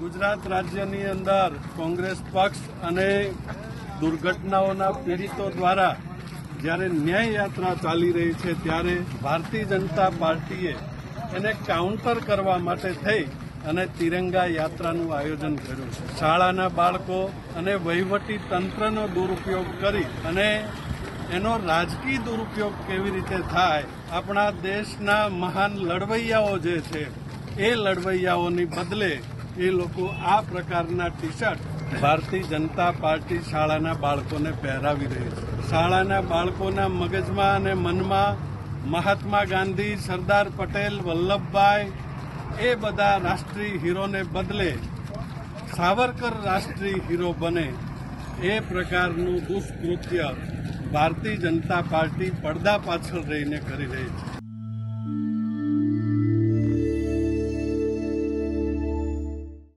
ગુજરાત રાજ્યની અંદર કોંગ્રેસ પક્ષ અને દુર્ઘટનાઓના પીડિતો દ્વારા જ્યારે ન્યાય યાત્રા ચાલી રહી છે ત્યારે ભારતીય જનતા પાર્ટીએ એને કાઉન્ટર કરવા માટે થઈ અને તિરંગા યાત્રાનું આયોજન કર્યું. છે શાળાના બાળકો અને વહીવટી તંત્રનો દુરુપયોગ કરી અને એનો રાજકીય દુરુપયોગ કેવી રીતે થાય, આપણા દેશના મહાન લડવૈયાઓ જે છે, એ લડવૈયાઓની બદલે એ લોકો આ પ્રકારના T shirt Bharatiya Janata party શાળાના બાળકોને પહેરાવી રહી છે. શાળાના બાળકોના મગજમાં અને મનમાં મહાત્મા ગાંધી, સરદાર પટેલ, વલ્લભભાઈ, એ બધા રાષ્ટ્રીય હીરોને બદલે સાવરકર રાષ્ટ્રીય હીરો બને એ પ્રકારનું દુષ્કૃત્ય ભારતીય જનતા પાર્ટી પડદા પાછળ રહીને કરી રહી છે.